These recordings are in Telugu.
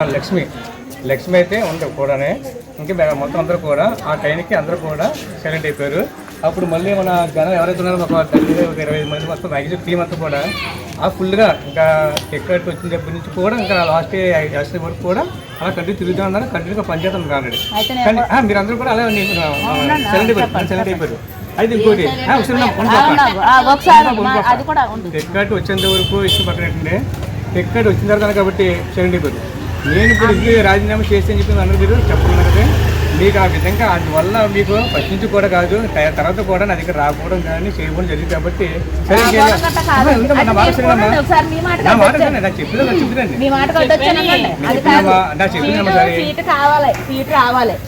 లక్ష్మి. లక్ష్మి అయితే ఉంది కూడానే. ఇంకా మొత్తం అందరూ కూడా ఆ టైంకి అందరూ కూడా సైలెంట్ అయిపోయారు. అప్పుడు మళ్ళీ మన జనం ఎవరైతే ఉన్నారో ఒక తల్లి ఒక ఇరవై ఐదు మంది మొత్తం మ్యాక్సిమం టీం అంతా కూడా ఆ ఫుల్గా ఇంకా టికెట్ వచ్చిన దగ్గర నుంచి కూడా ఇంకా లాస్ట్ లాస్ట్ వరకు కూడా అలా కంటిన్యూ తిరుగుతూ ఉన్నారు కంటిన్యూగా పనిచేస్తాం కానీ ఆ, మీరందరూ కూడా అలా సైలెంట్ అయిపోయారు సైలెంట్ అయిపోయారు. అయితే ఇంకోటి టిక్కెట్ వచ్చేంత వరకు ఇష్టం పక్కనట్టండి టిక్కెట్ వచ్చిన తర్వాత కాబట్టి సెవెంటీ అయిపోయింది నేను ఇప్పుడు ఇది రాజీనామా చేసి అని చెప్పి అందరూ మీరు చెప్పకుండా మీకు ఆ విధంగా అందువల్ల మీకు ఫస్ట్ నుంచి కూడా కాదు తర్వాత కూడా నా దగ్గర రాకపోవడం కానీ చేయకపోవడం జరిగింది కాబట్టి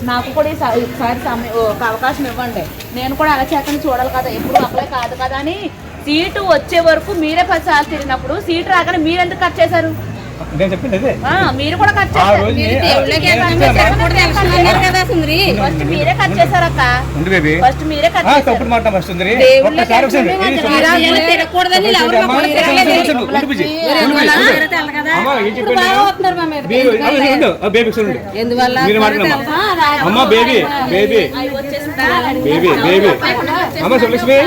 నాకు కూడా ఈసా- ఈసారి అవకాశం ఇవ్వండి. నేను కూడా అలా చేతని చూడాలి కదా ఎప్పుడు అప్లై కాదు కదా అని సీటు వచ్చే వరకు మీరే పది సార్లు తిరిగినప్పుడు సీటు రాగానే మీరు ఎందుకు కట్ చేశారు? నేను చెప్పింది అదే. మీరు కూడా కట్ చేశారు. దేవుళ్ళకి కదా సుందరి. ఫస్ట్ మీరే కట్ ఉంది బేబీ ఫస్ట్ మీరే కట్ చేశారు. తప్పుడు మాట వస్తుంది దేవుళ్ళకి ఒక్కసారి ఒకసారి. తిరగకూడదని అమ్మా. Baby, baby? బేబీ బేబీ అమ్మ సులక్ష్మి.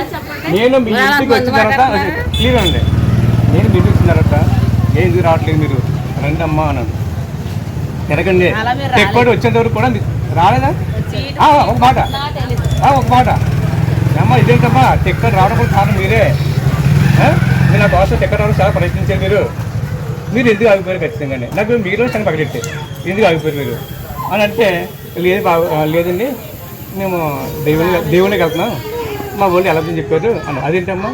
నేను మీ ఇంటికి వచ్చిన తర్వాత క్లియర్ అండి నేను మీ ఇంటికి వచ్చిన తర్వాత ఏ ఎందుకు రావట్లేదు మీరు? రండి అమ్మా అన్నాను తిరగండి. ఎక్కువ వచ్చేంత వరకు కూడా రాలేదా? ఒక మాట. ఒక మాట. అమ్మ ఇదేంటమ్మా? టిక్కెట్ రావడం కూడా కారణం మీరే? మీరు నా కోసం టిక్కెట్ రావడం చాలా ప్రయత్నించారు మీరు. మీరు ఎందుకు ఆగిపోయారు ఖచ్చితంగా నాకు మీరు సంగతి పక్కనెట్టే ఎందుకు ఆగిపోయారు మీరు? అని అంటే లేదు ఆ, లేదండి. మేము దేవుని దేవునికి వెళ్తున్నాం. మా వాళ్ళు ఎలా చెప్పారు? అని అదేంటమ్మా?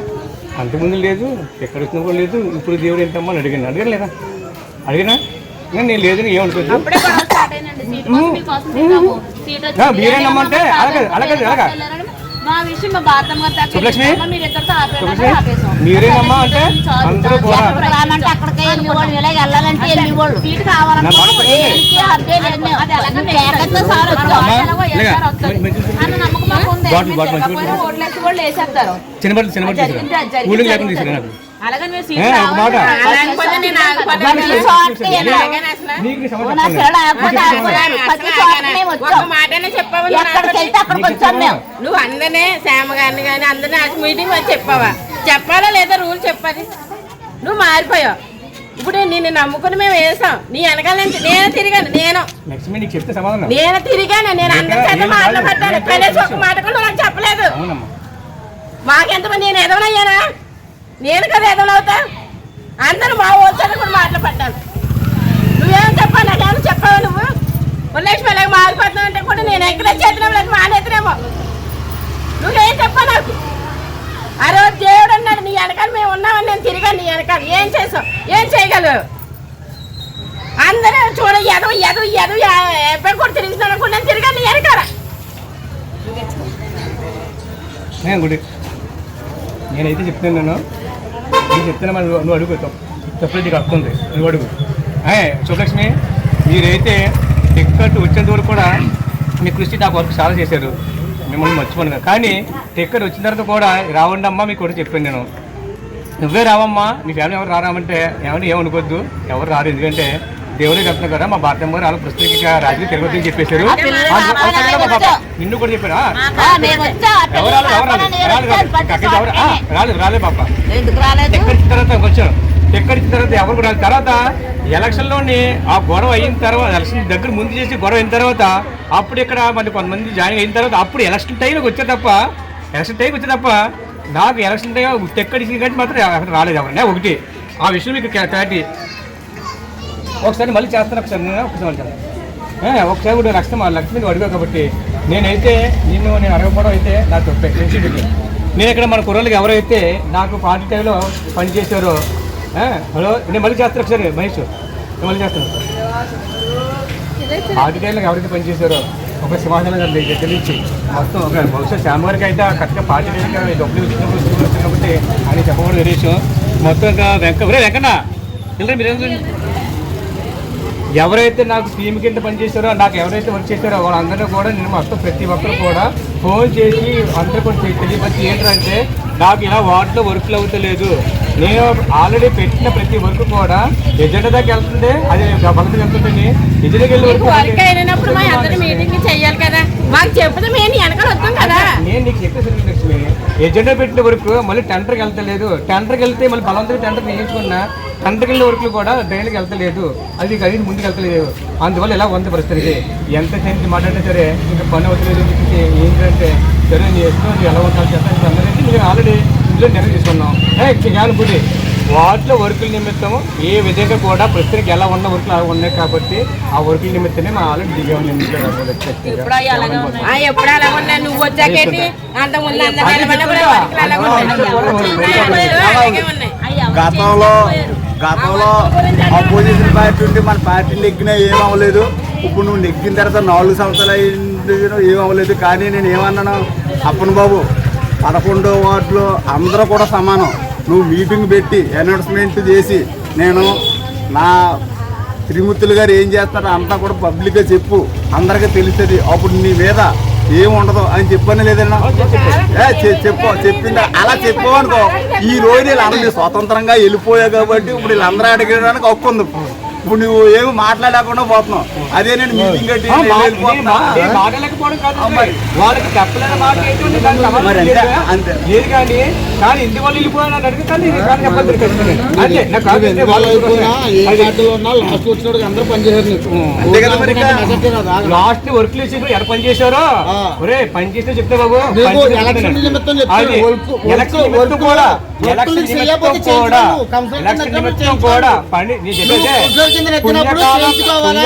అంతకుముందు లేదు ఎక్కడ వచ్చినా కూడా లేదు. ఇప్పుడు దేవుడు ఏంటమ్మా అని అడిగాను. అడిగాను లేదా? అడిగినా? నేను లేదని వచ్చింది. ఆ, మీరేనమ్మంటే అలాగే అలాగే అలాగా మా విషయం మా భారతమ్మ గారు దాకా సుబ్బలక్ష్మి? వెళ్ళాము. మీరు ఇద్దరితో ఆపేయడం సుబ్బలక్ష్మి? ఆపేసాం. మీరేనమ్మా అంటే అందరూ. కూడా బాటిల్, బాటిల్ ఓట్లేసి వాళ్ళు వేసేస్తారు. కూలింగ్ లేకుండా. తీసుకురా నాకు? నువ్వు శ్యామ గారిని కానీ అందరినీ మీటింగ్ చెప్పావా? చెప్పాలా లేదా రూల్ చెప్పాలి నువ్వు మారిపోయావు. ఇప్పుడు నిన్ను నమ్ముకుని మేము వేసాం నీ వెనకాల నుంచి నేను తిరిగాను నేను. నెక్స్ట్ మీ నీకు చెప్తే సమాధానం. నేను తిరిగాను నేను అందరి చేత మాటలు పట్టాను కనీసం ఒక. మాట కూడా నాకు చెప్పలేదు. మాకెంతమంది నేను ఎదవనయ్యానా? నేను కదా ఎదవనవుతా. అందరూ మా వచ్చాక కూడా మాటలు పడ్డాను నువ్వేం చెప్పావు? నాకేమైనా చెప్పావా నువ్వు? ఉల్లేష్ అలాగే మారిపోతున్నావు అంటే కూడా నేను ఎక్కడ చేతిలో లేదు మానేతనేమో నువ్వేం చెప్పా నాకు? ఆ రోజు దేవుడు అన్నాడు నీ వెనకాల మేము ఉన్నామని నేను తిరిగాను నీ వెనకాల ఏం చేసావు? ఏం అందరూ చూడ ఎదవ ఎదవ ఎదవ ఎబ్బే కూడా తిరుగుతున్నాను అనుకుంటే నేను ఎరకరా గుడి. నేనైతే చెప్తాను నేను. నీకు చెప్తాను మరి నువ్వు అడుగుతాం చెప్పలేదు నీకు వస్తుంది నువ్వు అడుగు. ఏ, మీరైతే టిక్కెట్ వచ్చేంత వరకు కూడా మీ కృషి నాకు వర్క్ చాలా చేశారు. మిమ్మల్ని మర్చిపోను. కానీ టిక్కెట్ వచ్చిన తర్వాత కూడా రావండమ్మా మీకు కూడా చెప్పాను నేను. నువ్వే రావమ్మా మీ ఫ్యామిలీ ఎవరు రారామంటే ఏమని ఏమనుకోవద్దు ఎవరు రారు ఎందుకంటే దేవుడే చెప్తున్నా కదా మా భారతమ్మ గారు వాళ్ళ పుస్తక రాజు తిరుపతి చెప్పేశారు. ఆ, వచ్చాం. నిన్ను కూడా చెప్పారా? ఎవరు రాలేదు రాలేదు రాలేదు వచ్చారు. ఎక్కడిచ్చిన తర్వాత వచ్చాను ఎక్కడిచ్చిన తర్వాత ఎవరు కూడా రాలేదు. తర్వాత ఎలక్షన్లోని ఆ గొడవ అయిన తర్వాత ఎలక్షన్ దగ్గర ముందు చేసి గొడవ అయిన తర్వాత అప్పుడు ఇక్కడ మళ్ళీ కొంతమంది జాయిన్ అయిన తర్వాత అప్పుడు ఎలక్షన్ టైంకి వచ్చే తప్ప ఎలక్షన్ టైంకి వచ్చే తప్ప నాకు ఎలక్షన్ టైం ఎక్కడిచ్చిన కంటే మాత్రం అక్కడ రాలేదు ఎవరన్నా ఒకటి. ఆ విషయం మీకు క్లారిటీ. ఒకసారి మళ్ళీ చేస్తాను ఒకసారి నేను ఒకసారి మళ్ళీ చేస్తాను. ఒకసారి కూడా లక్ష్యం లక్ష్మి నువ్వు అడిగావు కాబట్టి నేనైతే నిన్ను నేను అడగకపోవడం అయితే నాకు తప్పే. నేను నేను ఇక్కడ మన కుర్రలకి ఎవరైతే నాకు పార్టీ టైంలో పనిచేశారో హలో నేను మళ్ళీ చేస్తాను ఒకసారి మహేష్. నేను మళ్ళీ చేస్తాను. పార్టీ టైంలో ఎవరైతే పనిచేశారో ఒక సింహాసనం గారి దగ్గర నుంచి మొత్తం ఒక బహుశా శ్యామ్ గారికి అయితే కరెక్ట్గా పార్టీ డబ్బులు వచ్చినప్పుడు అని కాబట్టి ఆయన చెప్పకూడదు వేరే విషయం మొత్తం ఇంకా వెంక వెంకన్న ఇలా మీరు ఎవరైతే నాకు స్కీమ్ కింద పనిచేశారో నాకు ఎవరైతే వర్క్ చేశారో వాళ్ళందరూ కూడా నేను మొత్తం ప్రతి ఒక్కరు కూడా ఫోన్ చేసి అందరూ కూడా తెలియపరిచి ఏంటంటే నాకు ఇలా వార్డులో వర్క్లు అవుతలేదు నేను ఆల్రెడీ పెట్టిన ప్రతి వర్క్ కూడా ఎజెండా దాకా వెళ్తుంది అది భగవంతుడు వెళ్తుంటుంది ఎజెండాకి వెళ్ళి వర్క్ వర్క్ అయినప్పుడు మా అందరి మీటింగ్ చెయ్యాలి కదా. మాకు చెప్తే మేము వెనకాల వస్తాం కదా నేను నీకు చెప్పేసి లక్ష్మి ఎజెండా పెట్టిన వరకు మళ్ళీ టెండర్కి వెళ్తలేదు. టెండర్కి వెళ్తే మళ్ళీ బలవంతంగా టెండర్ వేయించుకున్నా టెండర్కి వెళ్ళిన వరకు కూడా డ్రైన్కి వెళ్తలేదు. అది అది ముందుకు వెళ్తలేదు. అందువల్ల ఇలా ఉంది పరిస్థితి? ఎంత చేసి మాట్లాడినా సరే ఇంకా పని అవుతలేదు చెప్పేసి ఏంటంటే సరే నీ ఎలా ఉంటావు చెప్పండి. అందరికీ మీరు ఆల్రెడీ ఇందులో నిర్ణయం తీసుకున్నాం. జ్ఞానపూడి వాటిలో వర్కుల నిమిత్తం ఏ విధంగా కూడా ప్రస్తుతానికి ఎలా ఉన్న వర్కులు అలా ఉన్నాయి కాబట్టి ఆ వర్కుల నిమిత్తమే మా ఆల్రెడీ దిగామని గతంలో. గతంలో అపోజిషన్ పార్టీ ఉంటే మన పార్టీ నెగ్గినా ఏం అవ్వలేదు. ఇప్పుడు నువ్వు నెగ్గిన తర్వాత నాలుగు సంవత్సరాలు అయింది ఏం అవ్వలేదు. కానీ నేను ఏమన్నాను? అప్పన్ బాబు పదకొండో వార్డులో అందరూ కూడా సమానం. నువ్వు మీటింగ్ పెట్టి అనౌన్స్మెంట్ చేసి నేను నా త్రిమూర్తులు గారు ఏం చేస్తారో అంతా కూడా పబ్లిక్గా చెప్పు. అందరికీ తెలుస్తుంది. అప్పుడు నీ మీద ఏం ఉండదు అని చెప్పని లేదన్నా? చెప్పు చెప్పిందా? అలా చెప్పావనుకో ఈ రోజు వీళ్ళందరూ స్వతంత్రంగా వెళ్ళిపోయావు కాబట్టి ఇప్పుడు వీళ్ళందరూ అడిగడానికి హక్కు ఉంది. ఇప్పుడు నువ్వు ఏమి మాట్లాడలేకుండా పోతున్నావు. అదే నేను మీటింగ్ కట్టి. వాళ్ళకి చెప్పలేని మాట లేదు. కానీ ఇందువల్ల వెళ్ళిపోయాను అడిగితే అంతే నాకు. లాస్ట్ అందరూ పనిచేశారు వర్క్ చేసి ఎక్కడ పని చేశారో? ఆ. ఒరే పని చేస్తే చెప్తే బాబు కూడా కూడా పని నేను చెప్పేదే కింద ఎక్కినప్పుడు చేయించుకోవాలా?